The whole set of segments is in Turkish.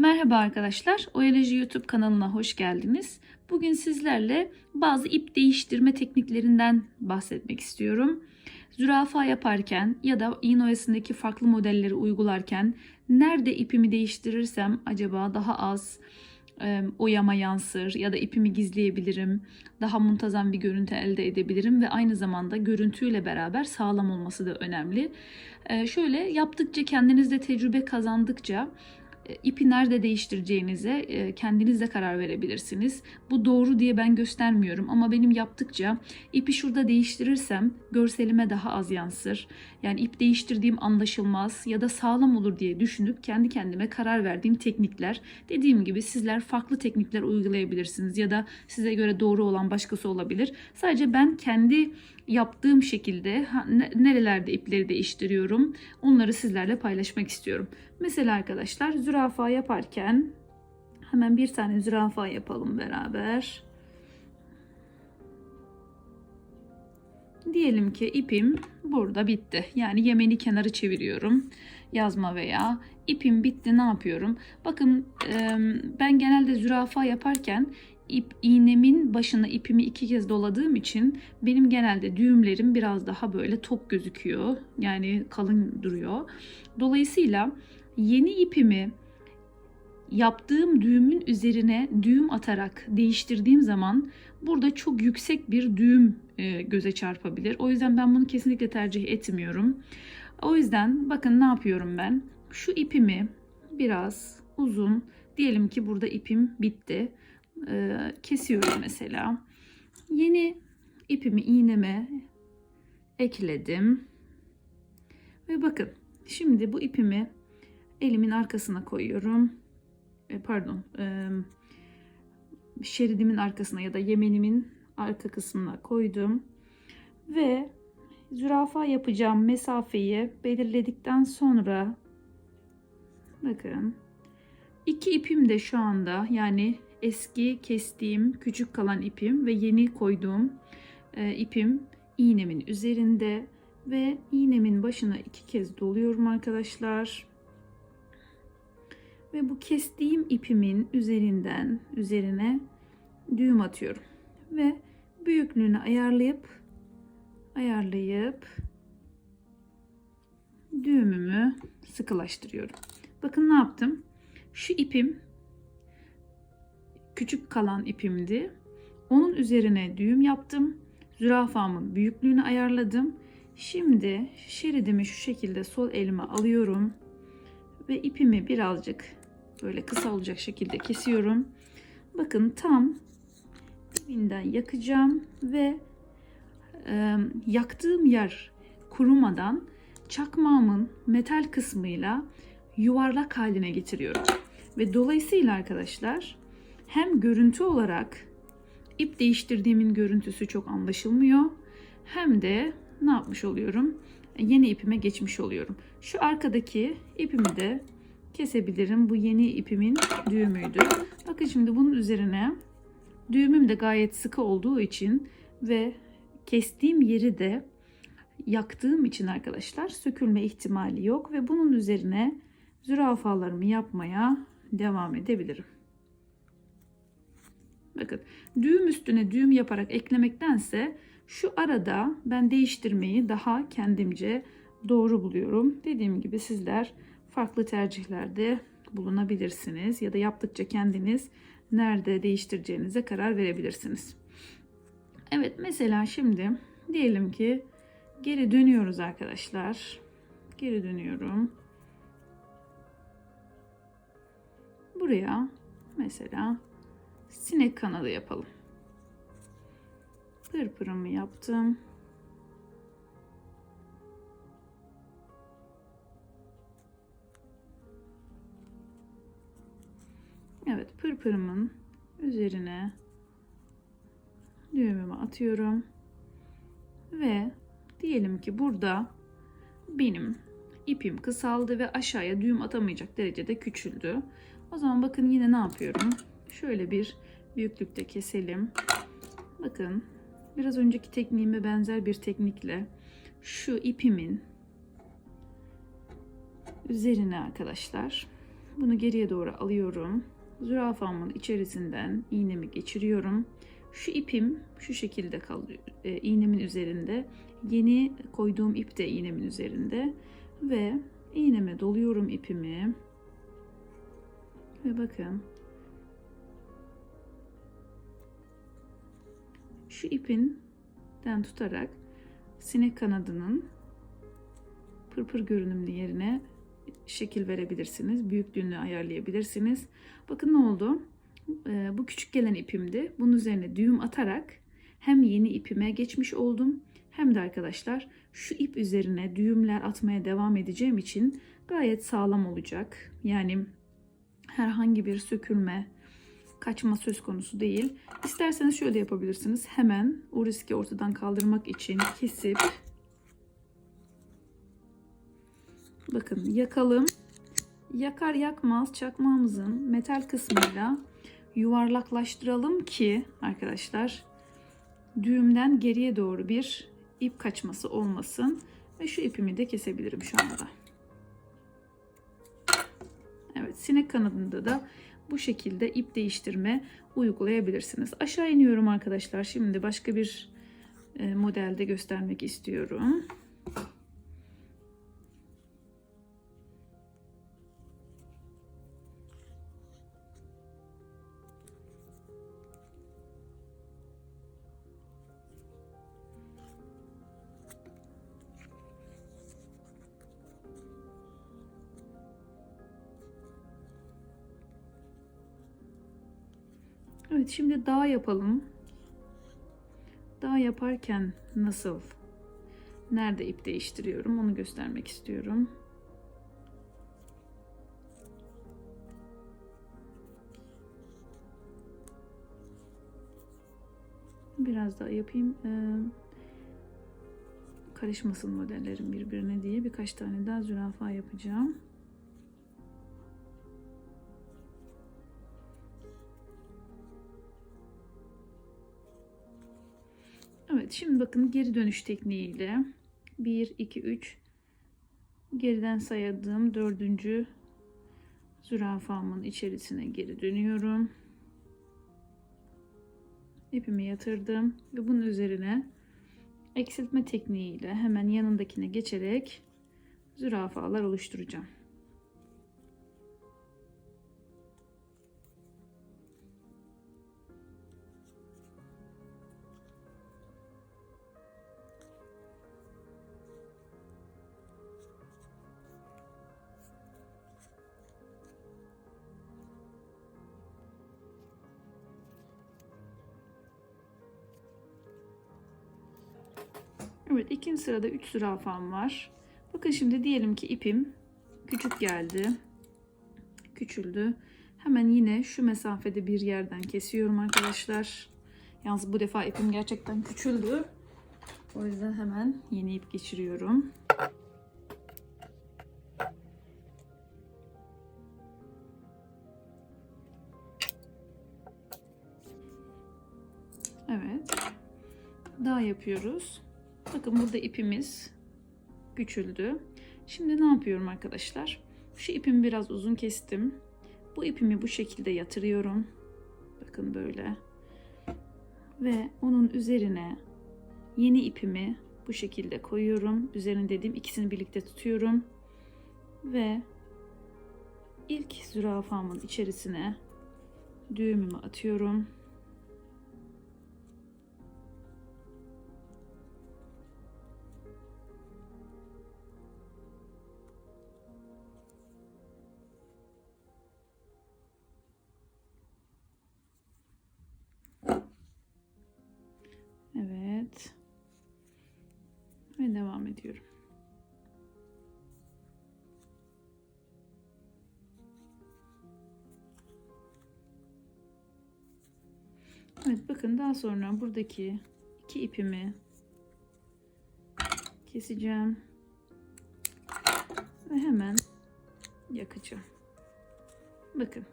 Merhaba arkadaşlar, Oyoloji YouTube kanalına hoş geldiniz. Bugün sizlerle bazı ip değiştirme tekniklerinden bahsetmek istiyorum. Zürafa yaparken ya da iğne oyasındaki farklı modelleri uygularken nerede ipimi değiştirirsem acaba daha az e, oyama yansır ya da ipimi gizleyebilirim, daha muntazam bir görüntü elde edebilirim ve aynı zamanda görüntüyle beraber sağlam olması da önemli. Şöyle yaptıkça kendinizde tecrübe kazandıkça ipi nerede değiştireceğinize e, kendiniz de karar verebilirsiniz. Bu doğru diye ben göstermiyorum ama benim yaptıkça ipi şurada değiştirirsem görselime daha az yansır. Yani ip değiştirdiğim anlaşılmaz ya da sağlam olur diye düşünüp kendi kendime karar verdiğim teknikler. Dediğim gibi sizler farklı teknikler uygulayabilirsiniz ya da size göre doğru olan başkası olabilir. Sadece ben kendi yaptığım şekilde nerelerde ipleri değiştiriyorum onları sizlerle paylaşmak istiyorum. Mesela arkadaşlar zürafa yaparken hemen bir tane zürafa yapalım beraber. Diyelim ki ipim burada bitti. Yani yemeni kenarı çeviriyorum. Yazma veya ipim bitti ne yapıyorum? Bakın ben genelde zürafa yaparken ip iğnemin başına ipimi iki kez doladığım için benim genelde düğümlerim biraz daha böyle tok gözüküyor. Yani kalın duruyor. Dolayısıyla yeni ipimi yaptığım düğümün üzerine düğüm atarak değiştirdiğim zaman burada çok yüksek bir düğüm e, göze çarpabilir. O yüzden ben bunu kesinlikle tercih etmiyorum. O yüzden bakın ne yapıyorum ben? Şu ipimi biraz uzun diyelim ki burada ipim bitti. E, kesiyorum mesela. Yeni ipimi iğneme ekledim. Ve bakın şimdi bu ipimi elimin arkasına koyuyorum. E, pardon. E, şeridimin arkasına ya da yemenimin arka kısmına koydum. Ve zürafa yapacağım mesafeyi belirledikten sonra bakın iki ipim de şu anda yani eski kestiğim küçük kalan ipim ve yeni koyduğum e, ipim iğnemin üzerinde ve iğnemin başına iki kez doluyorum arkadaşlar. Ve bu kestiğim ipimin üzerinden üzerine düğüm atıyorum. Ve büyüklüğünü ayarlayıp ayarlayıp düğümümü sıkılaştırıyorum. Bakın ne yaptım? Şu ipim küçük kalan ipimdi. Onun üzerine düğüm yaptım. Zürafamın büyüklüğünü ayarladım. Şimdi şeridimi şu şekilde sol elime alıyorum ve ipimi birazcık böyle kısa olacak şekilde kesiyorum. Bakın tam dibinden yakacağım ve e, yaktığım yer kurumadan çakmağımın metal kısmıyla yuvarlak haline getiriyorum. Ve dolayısıyla arkadaşlar hem görüntü olarak ip değiştirdiğimin görüntüsü çok anlaşılmıyor. Hem de ne yapmış oluyorum? Yeni ipime geçmiş oluyorum. Şu arkadaki ipimi de kesebilirim. Bu yeni ipimin düğümüydü. Bakın şimdi bunun üzerine düğümüm de gayet sıkı olduğu için ve kestiğim yeri de yaktığım için arkadaşlar sökülme ihtimali yok ve bunun üzerine zürafalarımı yapmaya devam edebilirim. Bakın düğüm üstüne düğüm yaparak eklemektense şu arada ben değiştirmeyi daha kendimce doğru buluyorum. Dediğim gibi sizler farklı tercihlerde bulunabilirsiniz ya da yaptıkça kendiniz nerede değiştireceğinize karar verebilirsiniz. Evet mesela şimdi diyelim ki geri dönüyoruz arkadaşlar. Geri dönüyorum. Buraya mesela sinek kanadı yapalım. Pırpırımı yaptım. Evet pırpırımın üzerine düğümümü atıyorum. Ve diyelim ki burada benim ipim kısaldı ve aşağıya düğüm atamayacak derecede küçüldü. O zaman bakın yine ne yapıyorum? Şöyle bir büyüklükte keselim. Bakın biraz önceki tekniğime benzer bir teknikle şu ipimin üzerine arkadaşlar Bunu geriye doğru alıyorum. Zürafamın içerisinden iğnemi geçiriyorum. Şu ipim şu şekilde kalıyor. E, iğnemin üzerinde. Yeni koyduğum ip de iğnemin üzerinde. Ve iğneme doluyorum ipimi. Ve bakın. Şu ipinden tutarak sinek kanadının pırpır görünümlü yerine şekil verebilirsiniz. Büyüklüğünü ayarlayabilirsiniz. Bakın ne oldu? Ee, bu küçük gelen ipimdi. Bunun üzerine düğüm atarak hem yeni ipime geçmiş oldum hem de arkadaşlar şu ip üzerine düğümler atmaya devam edeceğim için gayet sağlam olacak. Yani herhangi bir sökülme, kaçma söz konusu değil. İsterseniz şöyle yapabilirsiniz. Hemen o riski ortadan kaldırmak için kesip bakın yakalım. Yakar yakmaz çakmağımızın metal kısmıyla yuvarlaklaştıralım ki arkadaşlar düğümden geriye doğru bir ip kaçması olmasın ve şu ipimi de kesebilirim şu anda. Evet sinek kanadında da bu şekilde ip değiştirme uygulayabilirsiniz. Aşağı iniyorum arkadaşlar. Şimdi başka bir e, modelde göstermek istiyorum. Evet şimdi dağ yapalım. Dağ yaparken nasıl, nerede ip değiştiriyorum onu göstermek istiyorum. Biraz daha yapayım. Ee, karışmasın modellerim birbirine diye birkaç tane daha zürafa yapacağım. Evet şimdi bakın geri dönüş tekniğiyle 1 2 3 geriden sayadığım dördüncü zürafamın içerisine geri dönüyorum. İpimi yatırdım ve bunun üzerine eksiltme tekniğiyle hemen yanındakine geçerek zürafalar oluşturacağım. Sırada 3 zürafam var. Bakın şimdi diyelim ki ipim küçük geldi. Küçüldü. Hemen yine şu mesafede bir yerden kesiyorum arkadaşlar. Yalnız bu defa ipim gerçekten küçüldü. O yüzden hemen yeni ip geçiriyorum. Evet. Daha yapıyoruz. Bakın burada ipimiz küçüldü. Şimdi ne yapıyorum arkadaşlar? Şu ipimi biraz uzun kestim. Bu ipimi bu şekilde yatırıyorum. Bakın böyle. Ve onun üzerine yeni ipimi bu şekilde koyuyorum. Üzerine dediğim ikisini birlikte tutuyorum. Ve ilk zürafamın içerisine düğümümü atıyorum. Ediyorum. Evet bakın daha sonra buradaki iki ipimi keseceğim. Ve hemen yakacağım. Bakın.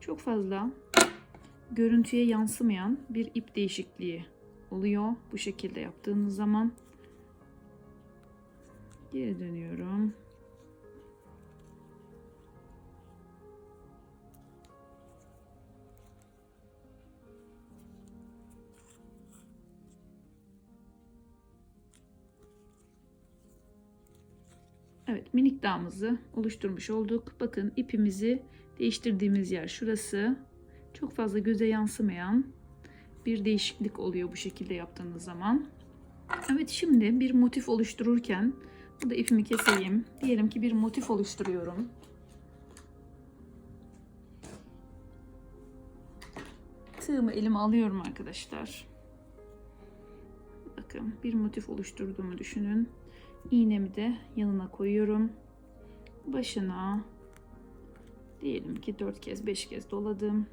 Çok fazla görüntüye yansımayan bir ip değişikliği oluyor. Bu şekilde yaptığınız zaman Geri dönüyorum. Evet minik dağımızı oluşturmuş olduk. Bakın ipimizi değiştirdiğimiz yer şurası. Çok fazla göze yansımayan bir değişiklik oluyor bu şekilde yaptığınız zaman. Evet şimdi bir motif oluştururken burada ipimi keseyim. Diyelim ki bir motif oluşturuyorum. Tığımı elime alıyorum arkadaşlar. Bakın bir motif oluşturduğumu düşünün. İğnemi de yanına koyuyorum. Başına diyelim ki 4 kez 5 kez doladım.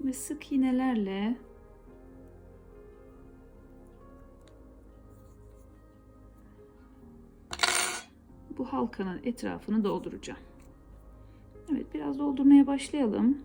Ve sık iğnelerle bu halkanın etrafını dolduracağım. Evet biraz doldurmaya başlayalım.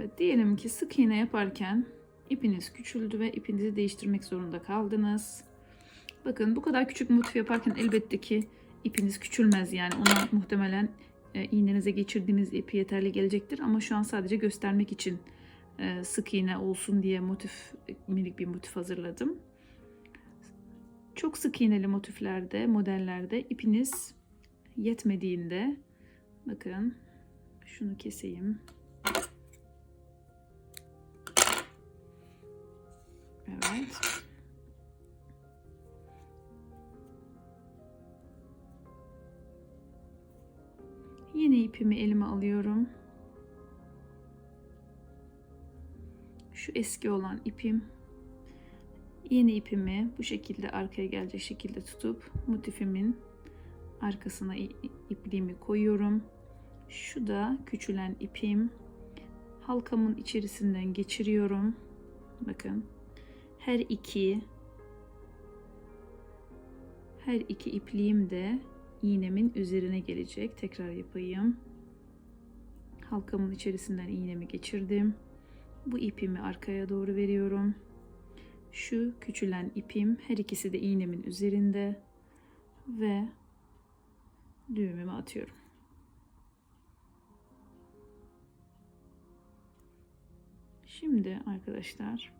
Evet diyelim ki sık iğne yaparken ipiniz küçüldü ve ipinizi değiştirmek zorunda kaldınız. Bakın bu kadar küçük motif yaparken elbette ki ipiniz küçülmez yani ona muhtemelen e, iğnenize geçirdiğiniz ipi yeterli gelecektir ama şu an sadece göstermek için e, sık iğne olsun diye motif minik bir motif hazırladım. Çok sık iğneli motiflerde, modellerde ipiniz yetmediğinde bakın şunu keseyim. Evet. Yine ipimi elime alıyorum. Şu eski olan ipim. Yeni ipimi bu şekilde arkaya gelecek şekilde tutup motifimin arkasına ipliğimi koyuyorum. Şu da küçülen ipim. Halkamın içerisinden geçiriyorum. Bakın her iki her iki ipliğim de iğnemin üzerine gelecek. Tekrar yapayım. Halkamın içerisinden iğnemi geçirdim. Bu ipimi arkaya doğru veriyorum. Şu küçülen ipim her ikisi de iğnemin üzerinde ve düğümümü atıyorum. Şimdi arkadaşlar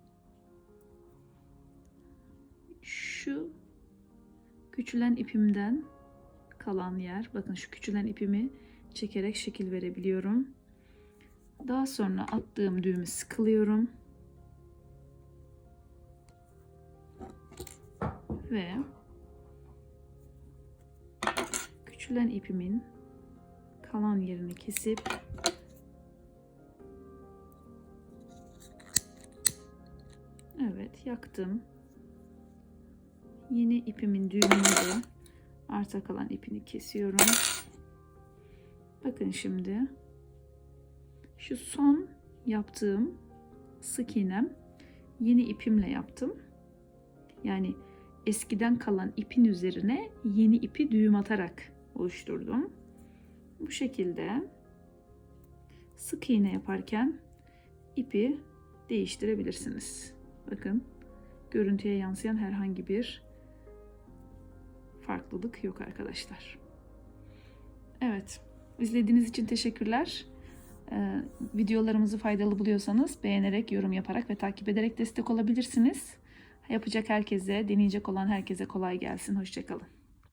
şu küçülen ipimden kalan yer bakın şu küçülen ipimi çekerek şekil verebiliyorum. Daha sonra attığım düğümü sıkılıyorum. Ve küçülen ipimin kalan yerini kesip Evet yaktım. Yeni ipimin düğümünü de arta kalan ipini kesiyorum. Bakın şimdi şu son yaptığım sık iğnem yeni ipimle yaptım. Yani eskiden kalan ipin üzerine yeni ipi düğüm atarak oluşturdum. Bu şekilde sık iğne yaparken ipi değiştirebilirsiniz. Bakın görüntüye yansıyan herhangi bir farklılık yok arkadaşlar. Evet, izlediğiniz için teşekkürler. Ee, videolarımızı faydalı buluyorsanız beğenerek, yorum yaparak ve takip ederek destek olabilirsiniz. Yapacak herkese, deneyecek olan herkese kolay gelsin. Hoşçakalın.